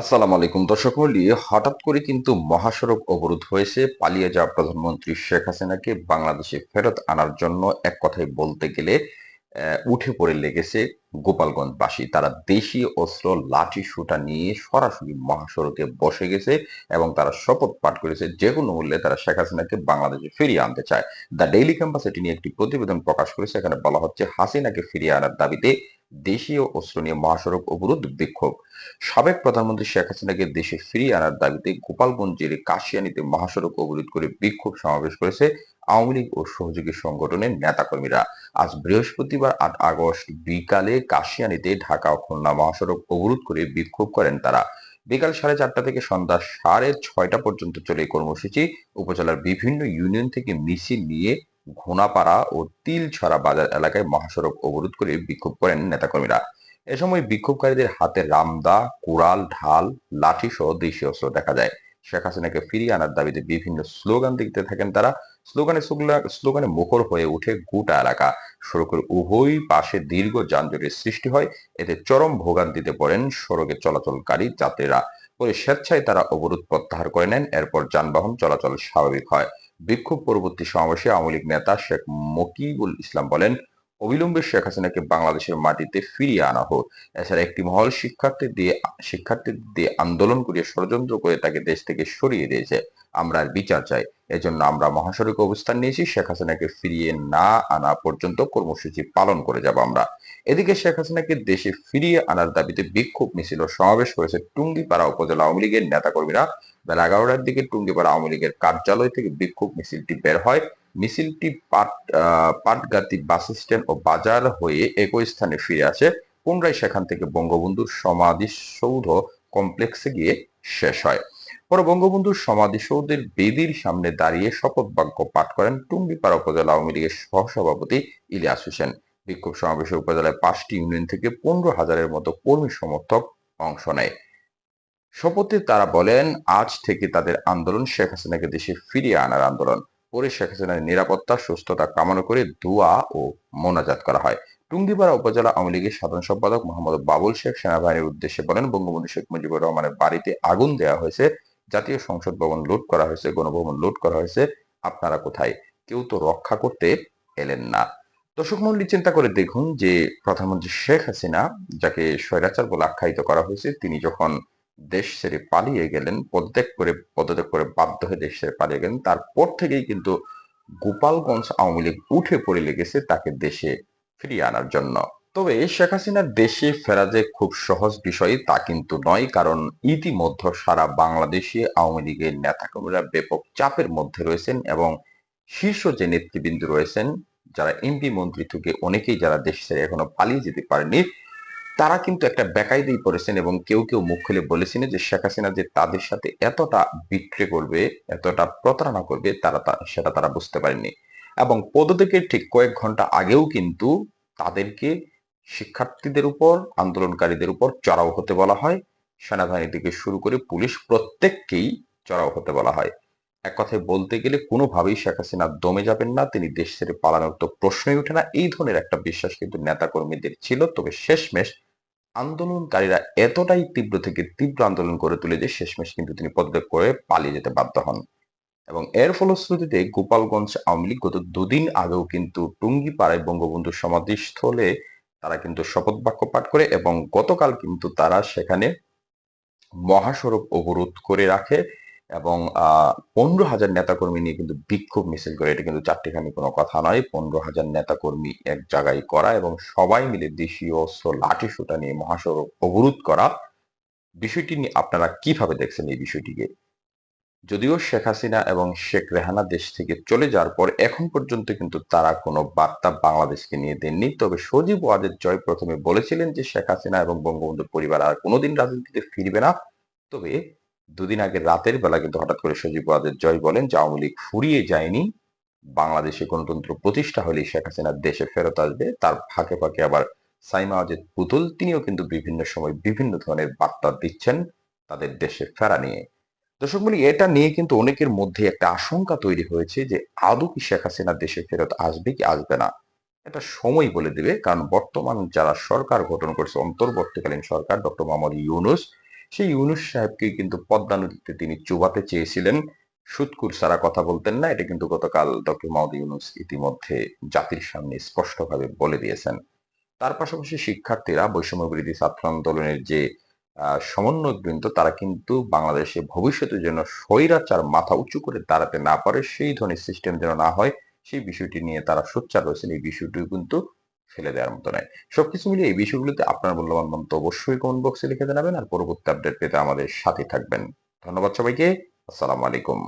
আসসালামু আলাইকুম। দর্শক মন্ডলী, হঠাৎ করে কিন্তু মহাসড়ক অবরোধ হয়েছে। পালিয়ে যাওয়া প্রধানমন্ত্রী শেখ হাসিনাকে বাংলাদেশে ফেরত আনার জন্য এক কথায় বলতে গেলে উঠে পড়ে লেগেছে গোপালগঞ্জবাসী। তারা দেশি অস্ত্র, লাঠি সুটা নিয়ে সরাসরি মহাসড়কে বসে গেছে এবং তারা শপথ পাঠ করেছে যে কোনো মূল্যে তারা শেখ হাসিনাকে বাংলাদেশে ফিরিয়ে আনতে চায়। দ্য ডেইলি ক্যাম্পাস এটি নিয়ে একটি প্রতিবেদন প্রকাশ করেছে। এখানে বলা হচ্ছে, হাসিনাকে ফিরিয়ে আনার দাবিতে দেশীয় অস্ত্র নিয়ে মহাসড়ক অবরোধ বিক্ষোভ। সাবেক প্রধানমন্ত্রী শেখ হাসিনাকে দেশে ফিরিয়ে আনার দাবিতে গোপালগঞ্জের কাশিয়ানীতে মহাসড়ক অবরোধ করে বিক্ষোভ সমাবেশ করেছে আওয়ামী লীগ ও সহযোগী সংগঠনের নেতাকর্মীরা আজ বৃহস্পতিবার আট আগস্ট বিকালে কাশিয়ানীতে ঢাকা খুলনা মহাসড়ক অবরোধ করে বিক্ষোভ করেন তারা। বিকাল সাড়ে চারটা থেকে সন্ধ্যা সাড়ে ছয়টা পর্যন্ত চলে কর্মসূচি। উপজেলার বিভিন্ন ইউনিয়ন থেকে মিছিল নিয়ে ঘোনাপাড়া ও তিলছড়া বাজার এলাকায় মহাসড়ক অবরোধ করে বিক্ষোভ করেন নেতাকর্মীরা। এ সময় বিক্ষোভকারীদের হাতে রামদা, কুড়াল, ঢাল লাঠি সহ দেশীয় অস্ত্র দেখা যায়। শেখ হাসিনাকে ফিরিয়ে আনার দাবিতে বিভিন্ন স্লোগান দিতে থাকেন তারা। স্লোগানে স্লোগানে মুখর হয়ে ওঠে গোটা এলাকা। সড়কের উভয় পাশে দীর্ঘ যানজটের সৃষ্টি হয়। এতে চরম ভোগান্তিতে পড়েন সড়কে চলাচলকারী যাত্রীরা। পরে স্বেচ্ছায় তারা অবরোধ প্রত্যাহার করে নেন। এরপর যানবাহন চলাচল স্বাভাবিক হয়। বিক্ষোভ পরবর্তী সমাবেশে আওয়ামী লীগ নেতা শেখ মকিবুল ইসলাম বলেন অবিলম্বে শেখ হাসিনাকে বাংলাদেশের মাটিতে ফিরিয়ে আনা হোক। এছাড়া একটি মহল শিক্ষার্থী দিয়ে শিক্ষার্থীদের দিয়ে আন্দোলন করিয়ে ষড়যন্ত্র করে তাকে দেশ থেকে সরিয়ে দিয়েছে। আমরা বিচার চাই। এজন্য আমরা মহাসড়কে অবস্থান নিয়েছি। শেখ হাসিনাকে ফিরিয়ে না আনা পর্যন্ত কর্মসূচি পালন করে যাব আমরা। এদিকে শেখ হাসিনাকে দেশে ফিরিয়ে আনার দাবিতে বিক্ষোভ মিছিল সমাবেশ করেছে টুঙ্গিপাড়া উপজেলা আওয়ামী লীগের নেতাকর্মীরা। বেলা এগারোটার দিকে টুঙ্গিপাড়া আওয়ামী লীগের কার্যালয় থেকে বিক্ষোভ মিছিলটি বের হয়। মিছিলটি পাট পাটগাতি বাস স্ট্যান্ড ও বাজার হয়ে একই স্থানে ফিরে আসে। পুনরায় সেখান থেকে বঙ্গবন্ধুর সমাধিসৌধ কমপ্লেক্সে গিয়ে শেষ হয়। পরে বঙ্গবন্ধুর সমাধিসৌধের বেদির সামনে দাঁড়িয়ে শপথ বাক্য পাঠ করেন টুঙ্গিপাড়া উপজেলা আওয়ামী লীগের সহসভাপতি ইলিয়াস হোসেন। বিক্ষোভ সমাবেশে উপজেলায় পাঁচটি ইউনিয়ন থেকে পনেরো হাজারের মতো কর্মী সমর্থক অংশ নেয়। শপথে তারা বলেন, আজ থেকে তাদের আন্দোলন শেখ হাসিনাকে দেশে ফিরিয়ে আনার আন্দোলন। পরে শেখ হাসিনার নিরাপত্তা, সুস্থতা কামনা করে দোয়া ও মোনাজাত করা হয়। টুঙ্গিপাড়া উপজেলা আওয়ামী লীগের সাধারণ সম্পাদক মোহাম্মদ বাবুল শেখ সেনাবাহিনীর উদ্দেশ্যে বলেন, বঙ্গবন্ধু শেখ মুজিবুর রহমানের বাড়িতে আগুন দেওয়া হয়েছে, জাতীয় সংসদ ভবন লুট করা হয়েছে, গণভবন লুট করা হয়েছে, আপনারা কোথায়? কেউ তো রক্ষা করতে এলেন না। দর্শক মন্ডলী চিন্তা করে দেখুন যে প্রধানমন্ত্রী শেখ হাসিনা, যাকে স্বৈরাচার বলে আখ্যায়িত করা হয়েছে, তিনি যখন দেশ ছেড়ে পালিয়ে গেলেন, পদত্যাগ করে পদত্যাগ করে বাধ্য হয়ে দেশ ছেড়ে পালিয়ে গেলেন, তারপর থেকেই কিন্তু গোপালগঞ্জ আওয়ামী লীগ উঠে পড়ে লেগেছে তাকে দেশে ফিরিয়ে আনার জন্য। তবে শেখ হাসিনার দেশে ফেরা যে খুব সহজ বিষয় তা কিন্তু নয়, কারণ ইতিমধ্যে সারা বাংলাদেশে আওয়ামী লীগের নেতাকর্মীরা ব্যাপক চাপের মধ্যে রয়েছেন এবং শীর্ষ যে নেতৃবৃন্দ রয়েছেন, যারা এমপি মন্ত্রী থেকে অনেকেই যারা দেশ ছেড়ে এখনও পালিয়ে যেতে পারেনি তারা কিন্তু একটা বেকায়দায় পড়েছেন এবং কেউ কেউ মুখ খুলে বলেছেন যে শেখ হাসিনা যে তাদের সাথে এতটা বিক্রে করবে, এতটা প্রতারণা করবে, তারা সেটা তারা বুঝতে পারেনি এবং পদত্যাগের ঠিক কয়েক ঘণ্টা আগেও কিন্তু তাদেরকে শিক্ষার্থীদের উপর, আন্দোলনকারীদের উপর চড়াও হতে বলা হয়। সেনাবাহিনী থেকে শুরু করে পুলিশ প্রত্যেককেই চড়াও হতে বলা হয়। এক কথায় বলতে গেলে কোনোভাবেই শেখ হাসিনা দমে যাবেন না, তিনি দেশ ছেড়ে পালানোর তো প্রশ্নই ওঠে না। এই ধরনের একটা বিশ্বাস কিন্তু নেতা কর্মীদের ছিল। তবে শেষমেশ আন্দোলনকারীরা এতটাই তীব্র থেকে তীব্র আন্দোলন করে তুলে যে শেষমেশ কিন্তু তিনি পদত্যাগ করে পালিয়ে যেতে বাধ্য হন। এবং এর ফলশ্রুতিতে গোপালগঞ্জ আওয়ামী লীগ গত দুদিন আগেও কিন্তু টুঙ্গিপাড়ায় বঙ্গবন্ধু সমাধিস্থলে তারা কিন্তু শপথ বাক্য পাঠ করে এবং গতকাল কিন্তু তারা সেখানে মহাসড়ক অবরোধ করে রাখে। এবং পনেরো হাজার নেতাকর্মী নিয়ে কিন্তু বিক্ষোভ মিছিল করে, এটা কিন্তু চারটিখানি কোনো কথা নয়। পনেরো হাজার নেতাকর্মী এক জায়গায় করা এবং সবাই মিলে দেশীয় অস্ত্র, লাঠি সুটা নিয়ে মহাসড়ক অবরোধ করা। বিষয়টি নিয়ে আপনারা কীভাবে দেখছেন এই বিষয়টিকে? যদিও শেখ হাসিনা এবং শেখ রেহানা দেশ থেকে চলে যাওয়ার পর এখন পর্যন্ত কিন্তু তারা কোনো বার্তা বাংলাদেশকে নিয়ে দেননি। তবে সজীব ওয়াজেদ জয় প্রথমে বলেছিলেন যে শেখ হাসিনা এবং বঙ্গবন্ধুর পরিবার আর কোনোদিন রাজনীতিতে ফিরবে না। তবে দুদিন আগে রাতের বেলা কিন্তু হঠাৎ করে সজীব ওয়াজেদ জয় বলেন যে আওয়ামী লীগ ফুরিয়ে যায়নি, বাংলাদেশে গণতন্ত্র প্রতিষ্ঠা হলেই শেখ হাসিনা দেশে ফেরত আসবে। তার ফাঁকে ফাঁকে আবার সাইমা ওয়াজেদ পুতুল, তিনিও কিন্তু বিভিন্ন সময় বিভিন্ন ধরনের বার্তা দিচ্ছেন তাদের দেশে ফেরা নিয়ে। দর্শক বলি এটা নিয়ে কিন্তু অনেকের মধ্যে একটা আশঙ্কা তৈরি হয়েছে যে আদৌ কি শেখ হাসিনা দেশে ফেরত আসবে কি আসবে না। এটা সময় বলে দেবে, কারণ বর্তমান যারা সরকার গঠন করছে, অন্তর্বর্তীকালীন সরকার, ডক্টর মোহাম্মদ ইউনুস সেই ইউনুস সাহেবকে কিন্তু পদ্মা নদীতে তিনি চুবাতে চেয়েছিলেন। সুৎকুর সারা কথা বলতেন না এটা কিন্তু গতকাল ডক্টর মাহমুদ ইউনুস ইতিমধ্যে জাতির সামনে স্পষ্টভাবে বলে দিয়েছেন। তার পাশাপাশি শিক্ষার্থীরা বৈষম্য বিরোধী ছাত্র আন্দোলনের যে আহ, সমন্বয়বৃন্দ তারা কিন্তু বাংলাদেশে ভবিষ্যতে যেন স্বৈরাচার মাথা উঁচু করে দাঁড়াতে না পারে সেই ধরনের সিস্টেম যেন না হয় সেই বিষয়টি নিয়ে তারা সোচ্চার রয়েছেন। এই বিষয়টিও কিন্তু ফেলে দেওয়ার মতো নয় সবকিছু মিলিয়ে এই বিষয়গুলোতে আপনার মূল্যবান মন্তব্য অবশ্যই কমেন্ট বক্সে লিখে জানাবেন আর পরবর্তী আপডেট পেতে আমাদের সাথে থাকবেন। ধন্যবাদ সবাইকে। আসসালামু আলাইকুম।